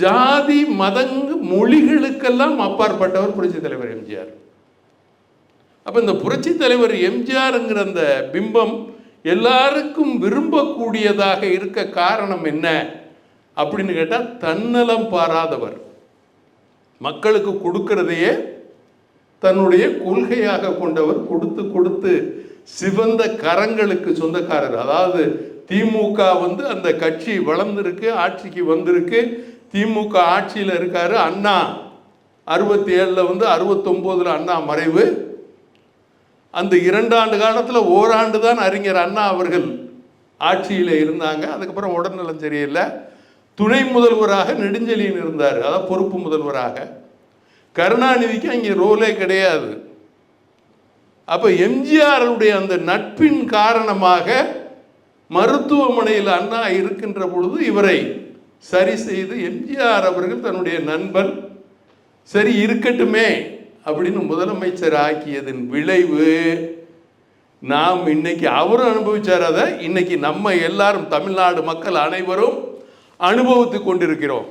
ஜாதி மதங்கு மொழிகளுக்கெல்லாம் அப்பாற்பட்டவர் புரட்சி தலைவர் எம்ஜிஆர். அப்போ இந்த புரட்சி தலைவர் எம்ஜிஆருங்கிற அந்த பிம்பம் எல்லாருக்கும் விரும்பக்கூடியதாக இருக்க காரணம் என்ன அப்படின்னு கேட்டால் தன்னலம் பாராதவர். மக்களுக்கு கொடுக்கறதையே தன்னுடைய கொள்கையாக கொண்டவர் கொடுத்து கொடுத்து சிவந்த கரங்களுக்கு சொந்தக்காரர். அதாவது திமுக வந்து அந்த கட்சி வளர்ந்துருக்கு ஆட்சிக்கு வந்திருக்கு. திமுக ஆட்சியில் இருக்கார் அண்ணா. அறுபத்தி ஏழில் வந்து அறுபத்தொம்போதில் அண்ணா மறைவு. அந்த இரண்டாண்டு காலத்தில் ஓராண்டு தான் அறிஞர் அண்ணா அவர்கள் ஆட்சியில் இருந்தாங்க. அதுக்கப்புறம் உடல்நலம் சரியில்லை. துணை முதல்வராக நெடுஞ்செலியன் இருந்தார். அதாவது பொறுப்பு முதல்வராக. கருணாநிதிக்கு அங்கே ரோலே கிடையாது. அப்போ எம்ஜிஆருடைய அந்த நட்பின் காரணமாக மருத்துவமனையில் அண்ணா இருக்கின்ற பொழுது இவரை சரி செய்து எம்ஜிஆர் அவர்கள் தன்னுடைய நண்பன். சரி இருக்கட்டுமே அப்படின்னு முதலமைச்சர் ஆக்கியதன் விளைவு. நாம் இன்னைக்கு அவரும் அனுபவிச்சார் அதை. இன்னைக்கு நம்ம எல்லாரும் தமிழ்நாடு மக்கள் அனைவரும் அனுபவித்து கொண்டிருக்கிறோம்.